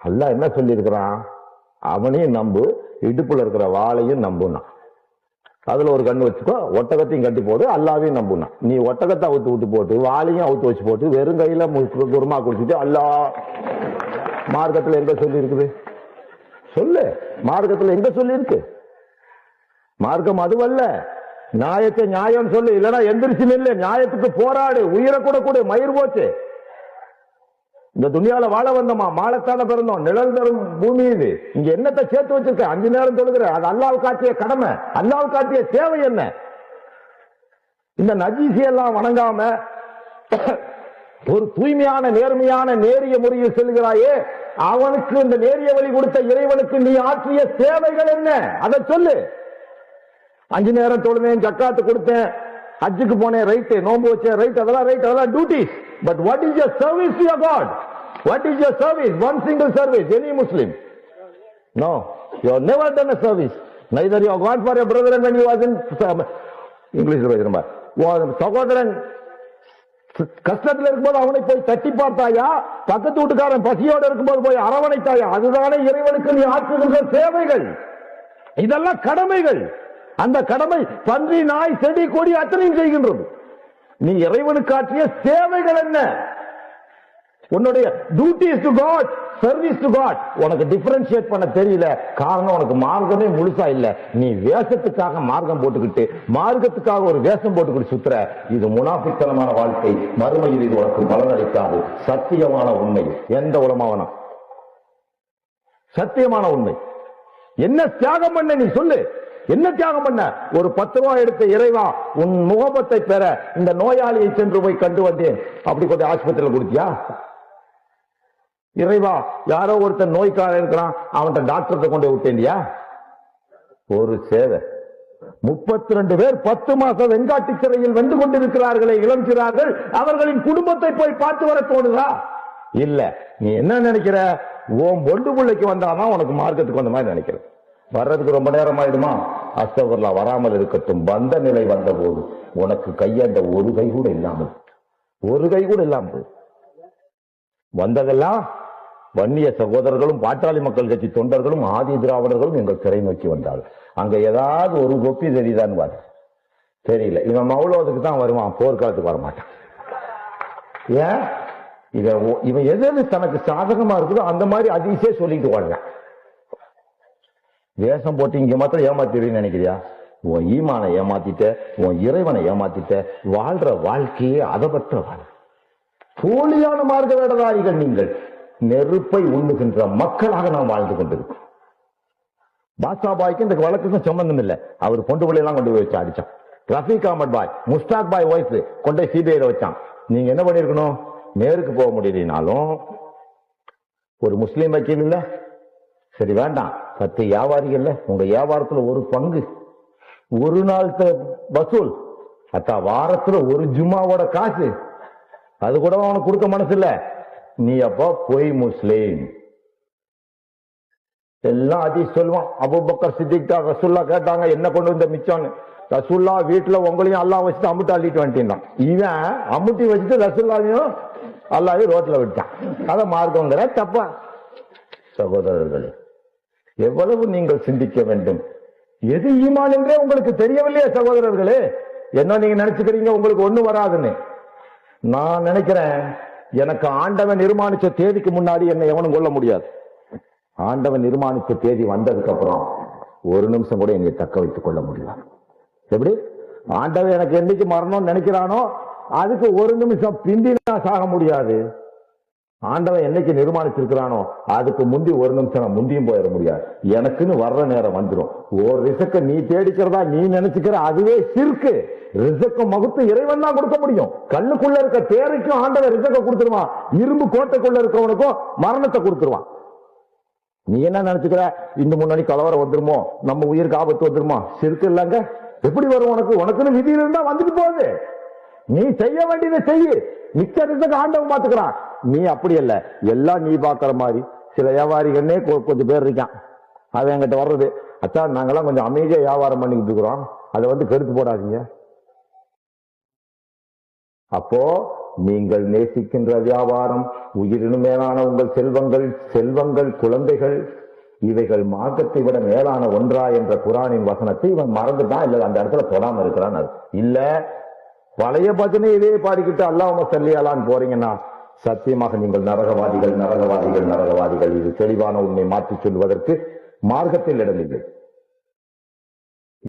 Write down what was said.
அல்லா என்ன சொல்லியிருக்கிறான்? அவனையும் நம்பு இடுப்புல இருக்கிற வாளையும் நம்புனா அதுல ஒரு கண்ணு வச்சுக்கோ ஒட்டகத்தையும் கட்டி போடு அல்லாவையும் நம்புனா நீ ஒட்டகத்தை அவுத்து விட்டு போட்டு வாளையும் அவுத்து வச்சு போட்டு வெறும் கையில மு- குருமா குடிச்சிட்டு அல்லா. மார்க்கத்துல எங்க சொல்லி இருக்குது சொல்லு. மார்க்கத்துல எங்க சொல்லி இருக்கு மார்க்கம் அதுவல்ல. நியாயத்தை நியாயம் சொல்லு. இல்லைன்னா எந்திரிச்சு நில்லு. நியாயத்துக்கு போராடு. உயிரை கூட கூட. மயிர் போச்சு. இந்த துணியால வாழ வந்தோமா? மாலத்தான பிறந்தோம். நிழல் தரும் பூமி இது. இங்க என்னத்தை சேர்த்து வச்சிருக்க? அஞ்சு நேரம் தொழுகிற. அது அல்லாஹ் காட்டிய கடமை. அல்லாஹ் காட்டிய தேவை என்ன? இந்த நஜீசி எல்லாம் வணங்காம ஒரு தூய்மையான நேர்மையான நேரிய முறையில் செல்கிறாயே அவனுக்கு இந்த நேரிய வழி கொடுத்த இறைவனுக்கு நீ ஆற்றிய சேவைகள் என்ன? அதை சொல்லு. அஞ்சு நேரம் தொழுதேன் ஜக்காத்து கொடுத்தேன் ஹஜ்ஜுக்கு போனேன் ரைட்டு நோம்பு வச்சேன் ரைட் அதெல்லாம் ரைட் அதெல்லாம் duty but what is your service you got what is your service one single service any Muslim no you have never done a service. Neither you have gone for your brother when he was in um, இங்கிலீஷ்ல சகோதரன் கஷ்டத்தில் இருக்கும்போது அவனை போய் தட்டி பார்த்தாயா? பக்கத்து வீட்டுக்காரன் பசியோட இருக்கும்போது போய் அரவணைத்தாயா? அதுதானே இறைவனுக்கு நீ ஆற்றுகின்ற சேவைகள். இதெல்லாம் கடமைகள். அந்த கடமை பன்றி நாய் செடி கொடி அத்தனையும் செய்கின்றது. நீ இறைவனுக்கு ஆற்றிய சேவைகள் என்ன? உன்னுடைய duties to god service to god உனக்கு டிஃபரன்ஷியேட் பண்ண தெரியல. காரணம் உனக்கு மார்க்கமே முழுசா இல்ல. நீ வேஷத்துக்காக மார்க்கம் போட்டுக்கிட்டு மார்க்கத்துக்காக ஒரு வேஷம் போட்டுக்கிட்டு சுத்துற. இது முனாபித்தனமான வாழ்க்கை. மறுமையில் இது உனக்கு பலனளிக்காது சத்தியமான உண்மை. எந்த உலமாவனம் சத்தியமான உண்மை. என்ன தியாகம் பண்ண நீ சொல்லு. என்ன தியாகம் பண்ண? ஒரு பத்து ரூபாய் எடுத்த இறைவா உன் முகபத்தை பெற இந்த நோயாளியை சென்று போய் கண்டு வந்தேன். அப்படி கொஞ்சம் ஆஸ்பத்திரியில் கொடுத்தியா? இறைவா யாரோ ஒருத்தன் நோய்க்கார இருக்கிறான் அவன்கிட்ட டாக்டர்கிட்ட கொண்டு போய் விட்டேன்டியா? ஒரு சேவை. முப்பத்தி ரெண்டு பேர் பத்து மாசம் வெங்காட்டி சிறையில் வந்து கொண்டிருக்கிறார்களே இளம் சிறார்கள் அவர்களின் குடும்பத்தை போய் பார்த்து வர தோணுதா? இல்ல. நீ என்ன நினைக்கிற? ஓம் பொண்டு பிள்ளைக்கு வந்தாதான் உனக்கு மார்க்கத்துக்கு வந்த மாதிரி நினைக்கிற வர்றதுக்கு ரொம்ப நேரம் ஆயிடுமா? அஸ்தவர்லா வராமல் இருக்கட்டும். வந்த நிலை வந்த போது உனக்கு கையாண்ட ஒரு கை கூட இல்லாமல். ஒரு கை கூட இல்லாமல். வந்ததெல்லாம் வன்னிய சகோதரர்களும் பாட்டாளி மக்கள் கட்சி தொண்டர்களும் ஆதி திராவிடர்களும் எங்கள் சிறை நோக்கி வந்தார்கள். அங்க ஏதாவது ஒரு கொப்பி தெரியுதான் பாரு. தெரியல. இவன் மௌலவத்துக்கு தான் வருவான் போர்க்காலத்துக்கு வரமாட்டான். ஏன்? இவன் இவன் எது எது தனக்கு சாதகமா இருக்குதோ அந்த மாதிரி அதிசே சொல்லிட்டு வாழ்றான். வேஷம் போட்டு இங்க மாத்திரம் ஏமாத்திடுன்னு நினைக்கிறியா? உன் ஈமானை ஏமாத்திட்ட உன் இறைவனை ஏமாத்திட்ட வாழ்ற வாழ்க்கையே அதபற்ற வாழ். போலியான மார்க்க வேடதாரிகள் நீங்கள். நெருப்பை உண்ணுகின்ற மக்களாக நாம் வாழ்ந்து கொண்டிருக்கோம் பாஷாபாய்க்கு இந்த வழக்குக்கும் சம்பந்தம் இல்லை. அவர் பொண்டு பிள்ளையெல்லாம் கொண்டு போய் வச்சு அடிச்சான். ரஃபீக் அஹமத் பாய் முஸ்தாக் பாய் ஒய்ஃப் கொண்டு போய் சிபிஐல வச்சான். நீங்க என்ன பண்ணிருக்கணும் நேருக்கு போக முடியலனாலும் ஒரு முஸ்லீம் வக்கீல் இல்ல. சரி வேண்டாம். பத்து வியாபாரிகள்ல உங்க வியாபாரத்துல ஒரு பங்கு. ஒரு நாள் த- வசூல். அத்தா வாரத்துல ஒரு ஜும்மாவோட காசு. அது கூட அவனுக்கு கொடுக்க மனசு இல்லை? நீ அப்போ பொய் முஸ்லீம். எல்லாம் அதி சொல்லுவான் அபுபக்கர் சித்திக் ரசுல்லா கேட்டாங்க என்ன கொண்டு வந்த மிச்சம்னு? ரசுல்லா வீட்டுல உங்களையும் அல்லா வச்சுட்டு அமுட்டு அள்ளிட்டு வந்துட்டான். இவன் அமுட்டி வச்சுட்டு ரசுல்லாவையும் அல்லாவையும் ரோட்ல விட்டான். அதை மார்க்கங்கிற தப்பா. சகோதரர்களே எவ்வளவு நீங்கள் சிந்திக்க வேண்டும்? எது ஈமான் என்றே உங்களுக்கு தெரியவில்லையே சகோதரர்களே? என்ன நீங்க நினைச்சுக்கிறீங்க? உங்களுக்கு ஒண்ணு வராதுன்னு. நான் நினைக்கிறேன் எனக்கு ஆண்டவன் நிர்மாணிச்ச தேதிக்கு முன்னாடி என்னை எவனும் கொள்ள முடியாது. ஆண்டவன் நிர்மாணிச்ச தேதி வந்ததுக்கு அப்புறம் ஒரு நிமிஷம் கூட என்னை தக்க வைத்துக் கொள்ள முடியாது. எப்படி? ஆண்டவன் எனக்கு என்னைக்கு மரணம் நினைக்கிறானோ அதுக்கு ஒரு நிமிஷம் பிந்தி நான் சாக முடியாது. ஆண்டவன் என்னைக்கு நிர்மாணிச்சிருக்கிறானோ அதுக்கு முந்தி ஒரு நிமிஷம் நான் முந்தியும் போயிட முடியாது. எனக்குன்னு வர்ற நேரம் வந்துடும் ஒரு ரிசக்க நீ தேடிக்கிறதா நீ நினைச்சுக்கிற அதுவே சிற்கு ரிசக்க மகுத்து இறைவன் தான் கொடுக்க முடியும். கல்லுக்குள்ள இருக்க தேரைக்கும் ஆண்டவன் ரிசக்க கொடுத்துருவான். இரும்பு கோட்டைக்குள்ள இருக்கவனுக்கும் மரணத்தை கொடுத்துருவான். நீ என்ன நினைச்சுக்கிற? இந்த முன்னாடி கலவரம் வந்துருமோ? நம்ம உயிருக்கு ஆபத்து வந்துருமோ? சிறுக்கு இல்லங்க. எப்படி வரும் உனக்கு? உனக்குன்னு விதி இருந்தா வந்துட்டு போகுது. நீ செய்ய வேண்டியதை செய்யு. மிச்சத்துக்கு ஆண்டவன் பாத்துக்கிறான் நீ அப்படி இல்ல எல்லாம் நீ பாக்குற மாதிரி. சில வியாபாரிகள்னே கொ- கொஞ்சம் பேர் இருக்கான். அவன் என்கிட்ட வர்றது. அச்சா நாங்கெல்லாம் கொஞ்சம் அமைதியா வியாபாரம் பண்ணிக்கிட்டு இருக்கிறோம். அதை வந்து கெடுத்து போடாதீங்க. அப்போ நீங்கள் நேசிக்கின்ற வியாபாரம் உயிரினும் மேலான உங்கள் செல்வங்கள் செல்வங்கள் குழந்தைகள் இவைகள் மார்க்கத்தை விட மேலான ஒன்றா என்ற குரானின் வசனத்தை இவன் மறந்துட்டான். இல்ல அந்த இடத்துல தொடாம இருக்கிறான் அது. இல்ல பழைய பஜனை இதே பாடிக்கிட்டு அல்லாம சல்லியாலான்னு போறீங்கன்னா சத்தியமாக நீங்கள் நரகவாதிகள் நரகவாதிகள் நரகவாதிகள். இது தெளிவான உண்மை மாற்றிச் சொல்வதற்கு மார்க்கத்தில் இடமில்லை.